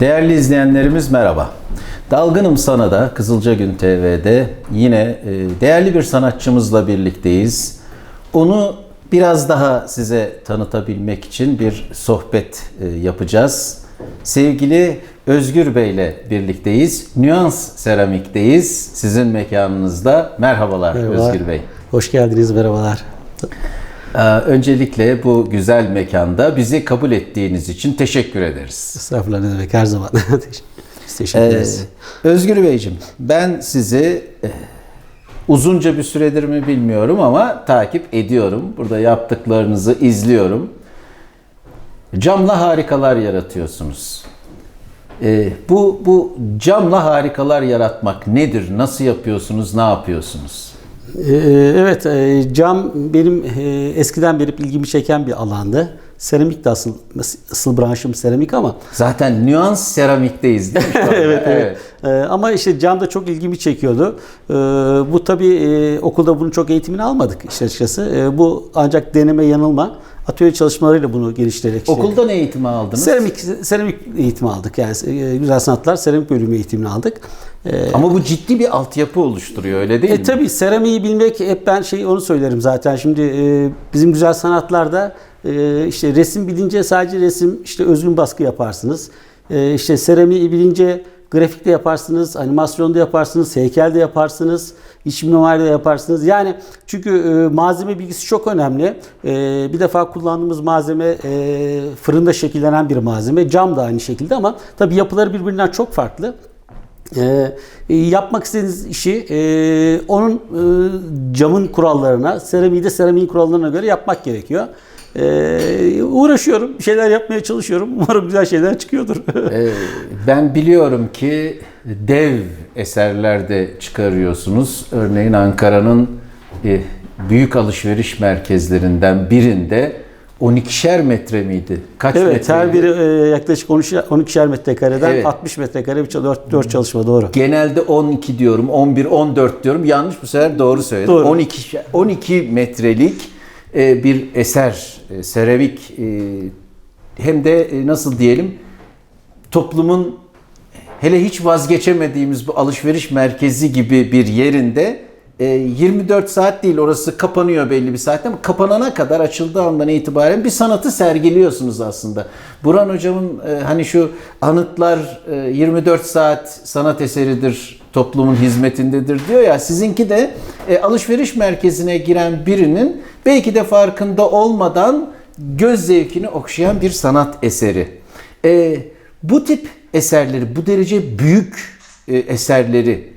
Değerli izleyenlerimiz merhaba. Dalgınım sana da Kızılca Gün TV'de yine e, değerli bir sanatçımızla birlikteyiz. Onu biraz daha size tanıtabilmek için bir sohbet e, yapacağız. Sevgili Özgür Bey ile birlikteyiz. Nüans Seramik'teyiz. Sizin mekanınızda. Merhabalar Merhaba. Özgür Bey. Hoş geldiniz, merhabalar. Ee, Öncelikle bu güzel mekanda bizi kabul ettiğiniz için teşekkür ederiz. Estağfurullah ne demek her zaman. Teşekkür Ee, ederiz. Özgür Beyciğim, ben sizi e, uzunca bir süredir mi bilmiyorum ama takip ediyorum. Burada yaptıklarınızı izliyorum. Camla harikalar yaratıyorsunuz. Ee, bu bu camla harikalar yaratmak nedir? Nasıl yapıyorsunuz? Ne yapıyorsunuz? Ee, evet, e, cam benim e, eskiden beri ilgimi çeken bir alandı. Seramik de asıl, asıl branşım seramik ama Zaten nüans seramikteyiz değil mi? anda? evet, evet. Ee, ama işte cam da çok ilgimi çekiyordu. Ee, bu tabii e, okulda bunun çok eğitimini almadık işte açıkçası. Bu ancak deneme yanılma atölye çalışmalarıyla bunu geliştirerek işte- Okulda ne eğitimi aldınız? Seramik, seramik eğitimi aldık. Yani güzel sanatlar seramik bölümü eğitimini aldık. Ee, Ama bu ciddi bir altyapı oluşturuyor öyle değil E mi? tabi seramiği bilmek hep ben şey onu söylerim zaten. Şimdi e, bizim güzel sanatlarda e, işte resim bilince sadece resim işte özgün baskı yaparsınız. E, işte seramiği bilince grafik de yaparsınız, animasyon da yaparsınız, heykel de yaparsınız, iç mimari de yaparsınız. Yani çünkü e, malzeme bilgisi çok önemli. E, bir defa kullandığımız malzeme e, fırında şekillenen bir malzeme. Cam da aynı şekilde ama tabi yapıları birbirinden çok farklı. Ee, yapmak istediğiniz işi e, onun e, camın kurallarına, seramiği de seramiğin kurallarına göre yapmak gerekiyor. Ee, uğraşıyorum, bir şeyler yapmaya çalışıyorum. Umarım güzel şeyler çıkıyordur. Ee, ben biliyorum ki dev eserler de çıkarıyorsunuz. Örneğin Ankara'nın e, büyük alışveriş merkezlerinden birinde 12'şer metre miydi? Kaç evet, her metreydi? biri e, yaklaşık 13 12'şer metrekareden Evet. 60 metrekare bir 4, 4 çalışma doğru. Genelde 12 diyorum, 11, 14 diyorum. Yanlış bu sefer doğru söyledim. Doğru. 12 12 metrelik e, bir eser, e, seramik e, hem de e, nasıl diyelim toplumun hele hiç vazgeçemediğimiz bu alışveriş merkezi gibi bir yerinde 24 saat değil orası kapanıyor belli bir saatte ama kapanana kadar açıldığı andan itibaren bir sanatı sergiliyorsunuz aslında. Burhan hocamın e, hani şu anıtlar e, 24 saat sanat eseridir toplumun hizmetindedir diyor ya sizinki de e, alışveriş merkezine giren birinin belki de farkında olmadan göz zevkini okşayan bir sanat eseri. E, bu tip eserleri, bu derece büyük e, eserleri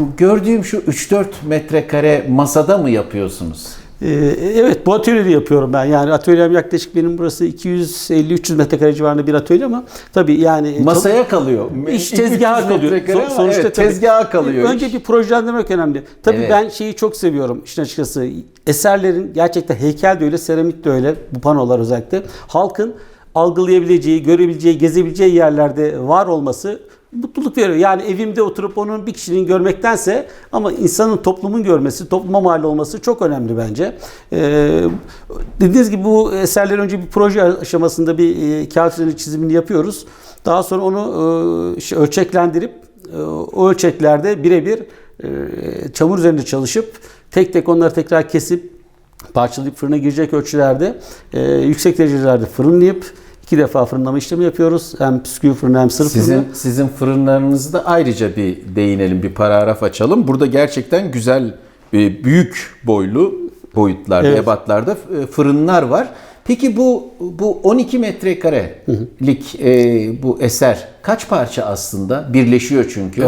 bu gördüğüm şu 3-4 metrekare masada mı yapıyorsunuz? Ee, evet bu atölyede yapıyorum ben. Yani atölyem yaklaşık benim burası 250-300 metrekare civarında bir atölye ama tabii yani Masaya kalıyor. İş 200-300 tezgaha kalıyor. metrekare So- ama sonuçta evet, tabii- tezgaha kalıyor. Önce iş. bir projelendirmek önemli. Tabii Evet. ben şeyi çok seviyorum işin açıkçası. Eserlerin gerçekten heykel de öyle, seramik de öyle. Bu panolar özellikle. Halkın algılayabileceği, görebileceği, gezebileceği yerlerde var olması mutluluk veriyor. Yani evimde oturup onun bir kişinin görmektense ama insanın toplumun görmesi, topluma mal olması çok önemli bence. Ee, dediğiniz gibi bu eserler önce bir proje aşamasında bir e, kağıt üzerinde çizimini yapıyoruz. Daha sonra onu e, ölçeklendirip e, o ölçeklerde birebir e, çamur üzerinde çalışıp tek tek onları tekrar kesip parçalayıp fırına girecek ölçülerde e, yüksek derecelerde fırınlayıp iki defa fırınlama işlemi yapıyoruz. Hem püskü fırını hem sırf sizin, fırını. Sizin fırınlarınızda ayrıca bir değinelim, bir paragraf açalım. Burada gerçekten güzel, e, büyük boylu boyutlarda, evet. ebatlarda e, fırınlar var. Peki bu bu 12 metrekarelik e, bu eser kaç parça aslında birleşiyor çünkü? Ee,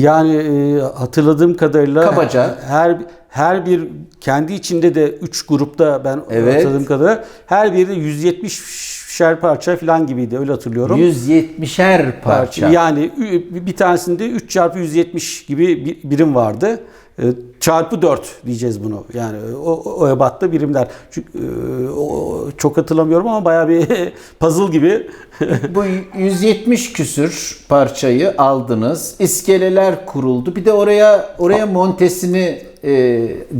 yani e, hatırladığım kadarıyla kabaca her her bir kendi içinde de 3 grupta ben evet. hatırladığım kadarıyla her biri 170 170'er parça falan gibiydi öyle hatırlıyorum. 170'er parça. Yani bir tanesinde 3 çarpı 170 gibi bir birim vardı e, çarpı 4 diyeceğiz bunu. Yani o, o ebatta birimler. Çünkü e, o, çok hatırlamıyorum ama bayağı bir puzzle gibi. Bu 170 küsür parçayı aldınız. İskeleler kuruldu. Bir de oraya oraya montesini e,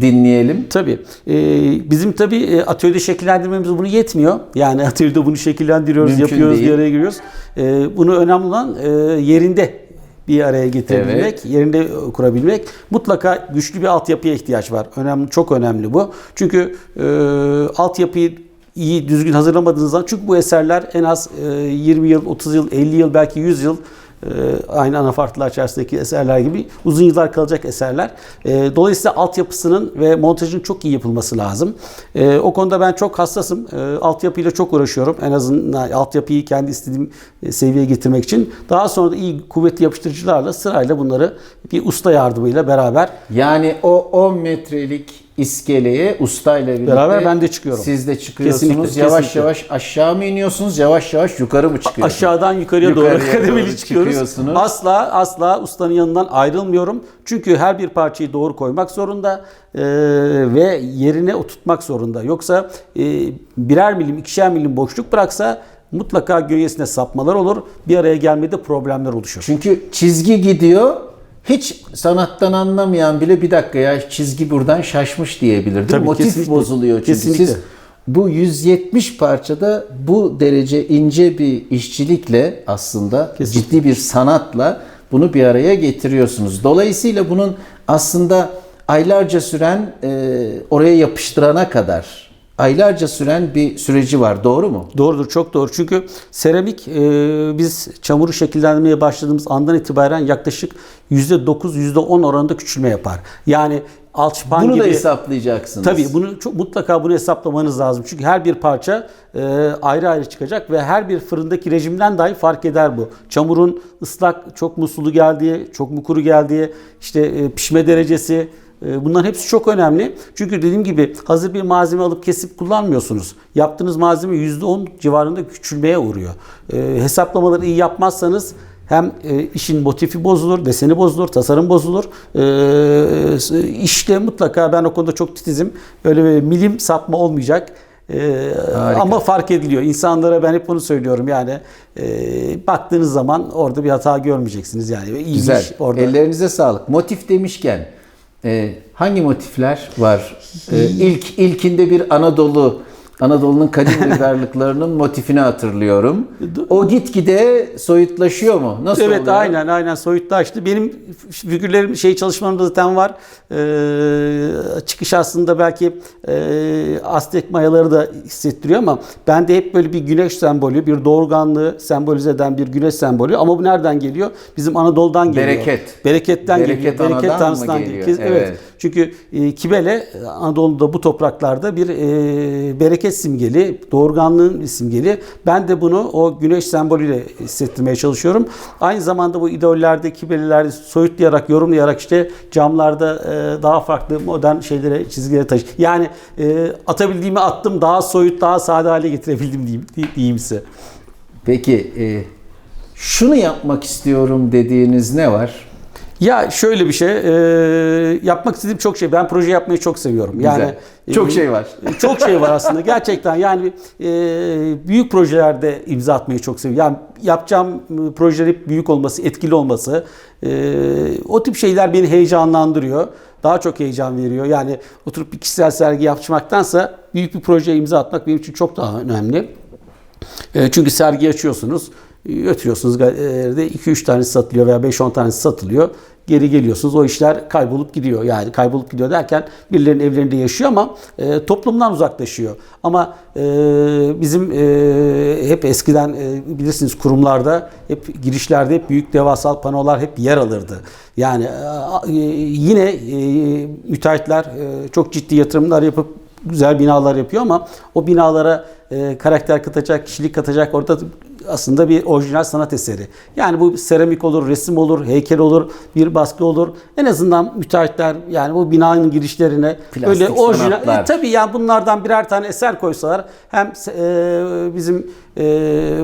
dinleyelim. Tabii. Ee, bizim tabii e, atölyede şekillendirmemiz bunu yetmiyor. Yani atölyede bunu şekillendiriyoruz, Mümkün yapıyoruz, değil. bir araya giriyoruz. Ee, bunu önemli olan e, yerinde bir araya getirebilmek, Evet. yerinde kurabilmek. Mutlaka güçlü bir altyapıya ihtiyaç var. Önemli, çok önemli bu. Çünkü e, altyapıyı iyi, düzgün hazırlamadığınız zaman çünkü bu eserler en az e, 20 yıl, 30 yıl, 50 yıl, belki 100 yıl aynı anafartlar içerisindeki eserler gibi uzun yıllar kalacak eserler. E, dolayısıyla altyapısının ve montajın çok iyi yapılması lazım. E, o konuda ben çok hassasım. Altyapıyla çok uğraşıyorum. En azından altyapıyı kendi istediğim e, seviyeye getirmek için. Daha sonra da iyi kuvvetli yapıştırıcılarla sırayla bunları bir usta yardımıyla beraber Yani o 10 metrelik iskeleye ustayla birlikte Beraber ben de çıkıyorum. Siz de çıkıyorsunuz. Kesinlikle, yavaş kesinlikle. yavaş aşağı mı iniyorsunuz? Yavaş yavaş yukarı mı çıkıyorsunuz? Aşağıdan yukarıya, Yukarıya doğru kademeli çıkıyoruz. çıkıyorsunuz. Asla asla ustanın yanından ayrılmıyorum. Çünkü her bir parçayı doğru koymak zorunda e, ve yerine oturtmak zorunda. Yoksa e, birer milim, ikişer milim boşluk bıraksa mutlaka göğesine sapmalar olur. Bir araya gelmede problemler oluşur. Çünkü çizgi gidiyor. Hiç sanattan anlamayan bile bir dakika ya çizgi buradan şaşmış diyebilir. Tabii, Motif kesinlikle. bozuluyor çünkü. Kesinlikle. Siz bu 170 parçada bu derece ince bir işçilikle aslında Kesinlikle. ciddi bir sanatla bunu bir araya getiriyorsunuz. Dolayısıyla bunun aslında aylarca süren e, oraya yapıştırana kadar aylarca süren bir süreci var. Doğru mu? Doğrudur, çok doğru. Çünkü seramik e, biz çamuru şekillendirmeye başladığımız andan itibaren yaklaşık %9, %10 oranında küçülme yapar. Yani alçıpan Bunu gibi... da hesaplayacaksınız. Tabii bunu çok, mutlaka bunu hesaplamanız lazım. Çünkü her bir parça e, ayrı ayrı çıkacak ve her bir fırındaki rejimden dahi fark eder bu. Çamurun ıslak, çok mu sulu geldiği, çok mu kuru geldiği, işte e, pişme derecesi, bunların hepsi çok önemli. Çünkü dediğim gibi hazır bir malzeme alıp kesip kullanmıyorsunuz. Yaptığınız malzeme %10 civarında küçülmeye uğruyor. E, hesaplamaları iyi yapmazsanız hem e, işin motifi bozulur, deseni bozulur, tasarım bozulur. E, işte mutlaka ben o konuda çok titizim. Öyle bir milim sapma olmayacak. E, Harika. ama fark ediliyor. İnsanlara ben hep bunu söylüyorum yani e, baktığınız zaman orada bir hata görmeyeceksiniz yani. İyi Güzel. iş orada. Ellerinize sağlık. Motif demişken e, hangi motifler var? E, ilk ilkinde bir Anadolu Anadolu'nun kadim uygarlıklarının motifini hatırlıyorum. O gitgide soyutlaşıyor mu? Nasıl Evet oluyor? aynen aynen soyutlaştı. Benim figürlerim şey çalışmamda zaten var. Ee, çıkış aslında belki e, Aztek mayaları da hissettiriyor ama bende hep böyle bir güneş sembolü, bir doğurganlığı sembolize eden bir güneş sembolü. Ama bu nereden geliyor? Bizim Anadolu'dan geliyor. Bereket. Bereketten Bereket geliyor. Bereket tanrısından geliyor? geliyor. Evet. Evet. Çünkü e, Kibele Anadolu'da bu topraklarda bir e, bereket simgeli, doğurganlığın simgeli. Ben de bunu o güneş sembolüyle hissettirmeye çalışıyorum. Aynı zamanda bu idollerde, Kibelelerde soyutlayarak, yorumlayarak işte camlarda e, daha farklı modern şeylere, çizgilere taşı. Yani e, atabildiğimi attım, daha soyut, daha sade hale getirebildim diyeyim, diyeyim size. Peki e, şunu yapmak istiyorum dediğiniz ne var? Ya şöyle bir şey, e, yapmak istediğim çok şey. Ben proje yapmayı çok seviyorum. Yani Güzel. Çok e, şey var. Çok şey var aslında gerçekten. Yani e, büyük projelerde imza atmayı çok seviyorum. Yani yapacağım e, projelerin büyük olması, etkili olması, e, o tip şeyler beni heyecanlandırıyor. Daha çok heyecan veriyor. Yani oturup bir kişisel sergi yapmaktansa büyük bir projeye imza atmak benim için çok daha önemli. E, çünkü sergi açıyorsunuz, e, götürüyorsunuz galeride 2-3 tanesi satılıyor veya 5-10 tanesi satılıyor. Geri geliyorsunuz. O işler kaybolup gidiyor. Yani kaybolup gidiyor derken birilerinin evlerinde yaşıyor ama e, toplumdan uzaklaşıyor. Ama e, bizim e, hep eskiden e, bilirsiniz kurumlarda hep girişlerde hep büyük devasal panolar hep yer alırdı. Yani e, yine e, müteahhitler e, çok ciddi yatırımlar yapıp güzel binalar yapıyor ama o binalara e, karakter katacak, kişilik katacak, orada aslında bir orijinal sanat eseri. Yani bu seramik olur, resim olur, heykel olur, bir baskı olur. En azından müteahhitler yani bu binanın girişlerine Plastik böyle orijinal sanatlar. e, tabii yani bunlardan birer tane eser koysalar hem e, bizim e,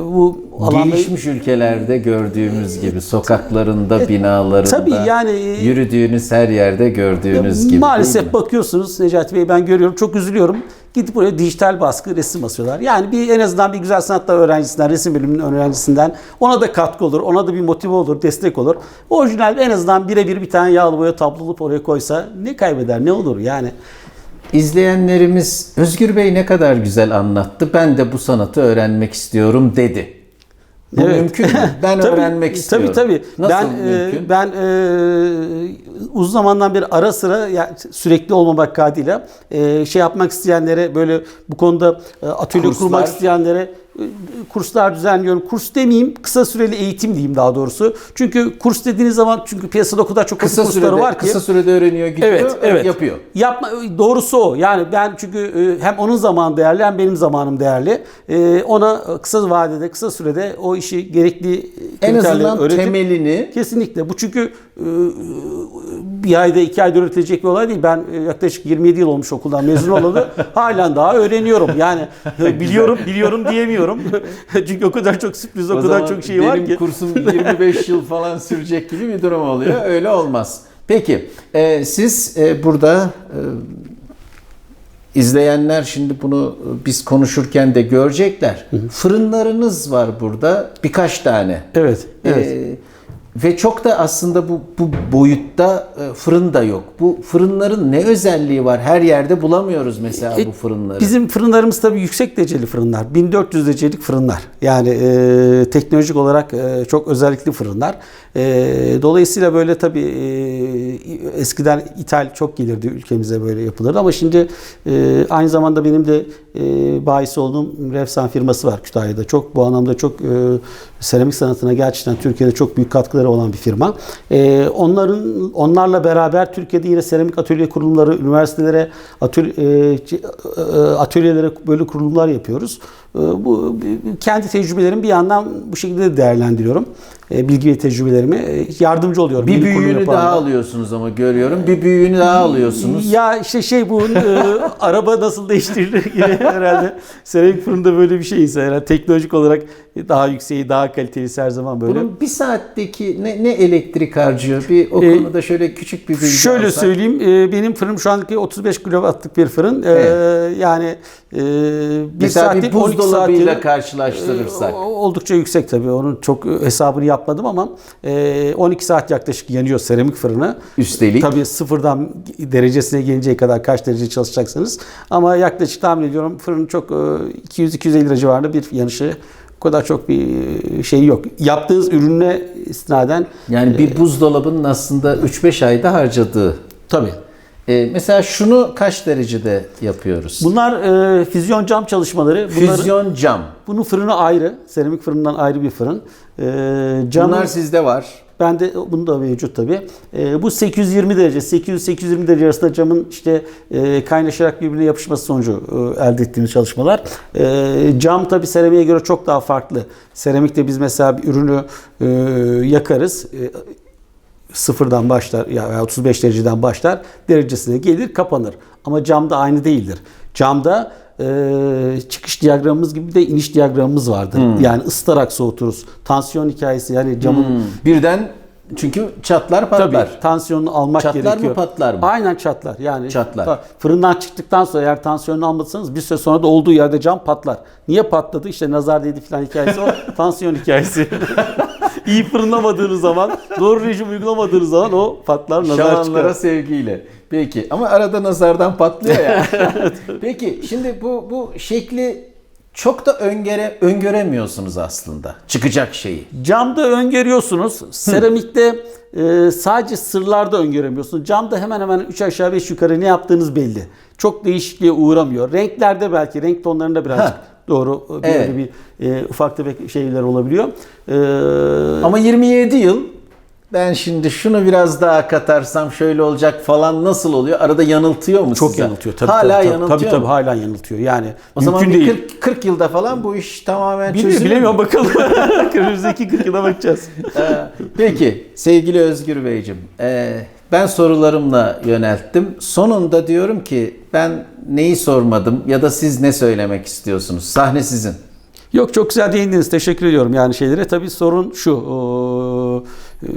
bu alanda Gelişmiş ülkelerde gördüğümüz gibi sokaklarında, binalarında, tabii yani, e, yürüdüğünüz her yerde gördüğünüz gibi. değil Maalesef bakıyorsunuz Necati Bey ben görüyorum çok üzülüyorum. Gidip buraya dijital baskı resim asıyorlar. Yani bir en azından bir güzel sanatlar öğrencisinden, resim bölümünün öğrencisinden ona da katkı olur. Ona da bir motive olur, destek olur. Orijinal en azından birebir bir tane yağlı boya tablolup oraya koysa ne kaybeder, ne olur yani. İzleyenlerimiz Özgür Bey ne kadar güzel anlattı. Ben de bu sanatı öğrenmek istiyorum dedi. Bu Evet. mümkün mü? Ben Tabii, öğrenmek istiyorum. Tabii tabii. Nasıl ben mümkün? E, ben e, uzun zamandan beri ara sıra yani sürekli olmamak kaydıyla e, şey yapmak isteyenlere böyle bu konuda e, atölye Kurslar. kurmak isteyenlere kurslar düzenliyorum. Kurs demeyeyim, kısa süreli eğitim diyeyim daha doğrusu. Çünkü kurs dediğiniz zaman çünkü piyasada o kadar çok kısa kursları sürede, var ki. kısa sürede öğreniyor, gidiyor, Evet, evet. yapıyor. Yapma doğrusu o. Yani ben çünkü e, hem onun zamanı değerli hem benim zamanım değerli. E, Ona kısa vadede, kısa sürede o işi gerekli En azından öğretip temelini Kesinlikle. Bu çünkü e, bir ayda iki ayda öğretilecek bir olay değil. Ben e, yaklaşık 27 yıl olmuş okuldan mezun olalı. halen daha öğreniyorum. Yani biliyorum biliyorum diyemiyorum. çünkü o kadar çok sürpriz, o, O kadar çok şey var benim ki. kursum 25 yıl falan sürecek gibi bir durum oluyor. Öyle olmaz. Peki e, siz e, burada e, izleyenler şimdi bunu e, biz konuşurken de görecekler. Fırınlarınız var burada birkaç tane. Evet. Evet. E, ve çok da aslında bu, bu boyutta e, fırın da yok. Bu fırınların ne özelliği var? Her yerde bulamıyoruz mesela E, bu fırınları. Bizim fırınlarımız tabii yüksek dereceli fırınlar. 1400 derecelik fırınlar. Yani e, teknolojik olarak e, çok özellikli fırınlar. E, dolayısıyla böyle tabii e, eskiden ithal çok gelirdi ülkemize böyle yapılırdı ama şimdi e, aynı zamanda benim de e, bahis olduğum Refsan firması var Kütahya'da. Çok bu anlamda çok e, seramik sanatına gerçekten Türkiye'de çok büyük katkıları olan bir firma. E, onların onlarla beraber Türkiye'de yine seramik atölye kurumları, üniversitelere, atölye, e, e, atölyelere böyle kurulumlar yapıyoruz. E, bu kendi tecrübelerimi bir yandan bu şekilde de değerlendiriyorum. E, bilgi ve tecrübelerimi e, yardımcı oluyorum. bir büyüğünü daha alıyorsunuz ama görüyorum. Bir büyüğünü daha alıyorsunuz. Ya işte şey bu e, araba nasıl değiştirilir gibi herhalde. Seramik fırında böyle bir şeyse herhalde teknolojik olarak daha yükseği, daha kalitelisi her zaman böyle. Bunun bir saatteki ne, ne elektrik harcıyor? Bir o Ee, konuda şöyle küçük bir bilgi Şöyle alsak. söyleyeyim, e, benim fırınım şu andaki 35 kW'lık bir fırın. E, Evet. Yani e, bir Mesela saatte bir 12 buzdolabıyla saati- karşılaştırırsak. E, Oldukça yüksek tabii. Onun çok hesabını yapmadım ama e, 12 saat yaklaşık yanıyor seramik fırını. Üstelik. Tabii sıfırdan derecesine gelinceye kadar kaç derece çalışacaksınız. Ama yaklaşık tahmin ediyorum fırının çok e, 200-250 lira civarında bir yanışı. O kadar çok bir şey yok. Yaptığınız ürüne istinaden Yani bir buzdolabının aslında 3-5 ayda harcadığı. tabii. Ee, mesela şunu kaç derecede yapıyoruz? Bunlar e, füzyon cam çalışmaları. Bunları, Füzyon cam. Bunun fırını ayrı. Seramik fırından ayrı bir fırın. E, camın, Bunlar sizde var. Bende bunu da mevcut tabii. E, bu 820 derece, 800-820 derece arasında camın işte e, kaynaşarak birbirine yapışması sonucu e, elde ettiğimiz çalışmalar. E, cam tabii seramiğe göre çok daha farklı. Seramikte biz mesela bir ürünü e, yakarız. E, sıfırdan başlar ya 35 dereceden başlar derecesine gelir kapanır. Ama camda aynı değildir. Camda e, çıkış diyagramımız gibi de iniş diyagramımız vardır. Yani ısıtarak soğuturuz. Tansiyon hikayesi yani camın Hmm. Birden çünkü çatlar patlar. Tabii tansiyonunu almak Çatlar mı, gerekiyor. patlar mı? Aynen çatlar. Yani Çatlar. Fırından çıktıktan sonra eğer tansiyonunu almasanız bir süre sonra da olduğu yerde cam patlar. Niye patladı? İşte nazar değdi falan hikayesi o. tansiyon hikayesi. İyi fırınlamadığınız zaman, doğru rejim uygulamadığınız zaman o patlar, nazar çıkar. sevgiyle. Peki ama arada nazardan patlıyor ya. Peki şimdi bu bu şekli çok da öngöre, öngöremiyorsunuz aslında. Çıkacak şeyi. Camda öngörüyorsunuz. Seramikte e, sadece sırlarda öngöremiyorsunuz. Camda hemen hemen 3 aşağı 5 yukarı ne yaptığınız belli. Çok değişikliğe uğramıyor. Renklerde belki renk tonlarında birazcık Ha. doğru bir, Evet. bir e, ufak tefek şeyler olabiliyor. E, Ama 27 yıl ben şimdi şunu biraz daha katarsam şöyle olacak falan nasıl oluyor? Arada yanıltıyor mu Çok size? yanıltıyor. Tabii, Hala tabii, tabii, yanıltıyor tabii, tabii, hala yanıltıyor. Yani O zaman mümkün bir değil. 40, 40 yılda falan bu iş tamamen Bilmiyorum, çözülür bilemiyorum bakalım. Önümüzdeki 40 yıla bakacağız. Ee, Peki sevgili Özgür Beyciğim, e, ben sorularımla yönelttim. Sonunda diyorum ki ben neyi sormadım ya da siz ne söylemek istiyorsunuz? Sahne sizin. Yok çok güzel değindiniz. Teşekkür ediyorum yani şeylere. Tabii sorun şu. e,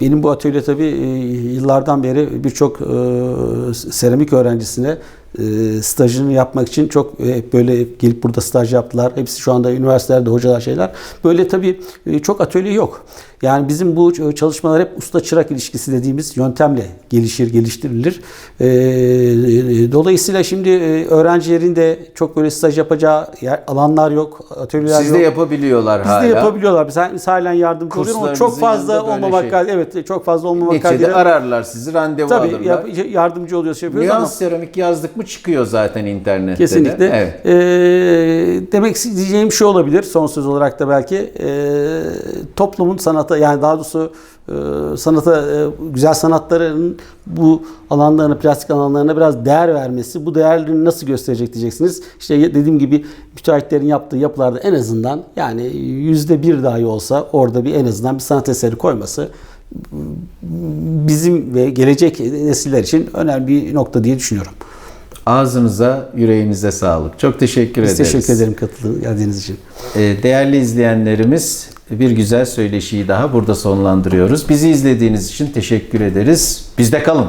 Benim bu atölye tabii e, yıllardan beri birçok e, seramik öğrencisine stajını yapmak için çok e, böyle gelip burada staj yaptılar. Hepsi şu anda üniversitelerde hocalar şeyler. Böyle tabii e, çok atölye yok. Yani bizim bu çalışmalar hep usta çırak ilişkisi dediğimiz yöntemle gelişir, geliştirilir. E, Dolayısıyla şimdi e, öğrencilerin de çok böyle staj yapacağı yer, alanlar yok, atölyeler Siz yok. de yapabiliyorlar Biz hala. de yapabiliyorlar. Biz, biz halen yardımcı oluyoruz ama çok fazla olmamak şey. kaydıyla evet çok fazla olmamak Neticede kaydıyla ararlar sizi, randevu tabii alırlar. yap- yardımcı oluyoruz şey yapıyoruz ama Nüans seramik yazdık mı çıkıyor zaten internette de. Kesinlikle. Evet. Ee, demek diyeceğim şey olabilir son söz olarak da belki Ee, toplumun sanata yani daha doğrusu e, sanata e, güzel sanatların bu alanlarına plastik alanlarına biraz değer vermesi bu değerlerini nasıl gösterecek diyeceksiniz. İşte dediğim gibi müteahhitlerin yaptığı yapılarda en azından yani yüzde bir dahi olsa orada bir en azından bir sanat eseri koyması bizim ve gelecek nesiller için önemli bir nokta diye düşünüyorum. Ağzınıza, yüreğinize sağlık. Çok teşekkür Biz ederiz. teşekkür ederim katıldığınız için. Ee, Değerli izleyenlerimiz bir güzel söyleşiyi daha burada sonlandırıyoruz. Bizi izlediğiniz için teşekkür ederiz. Bizde kalın.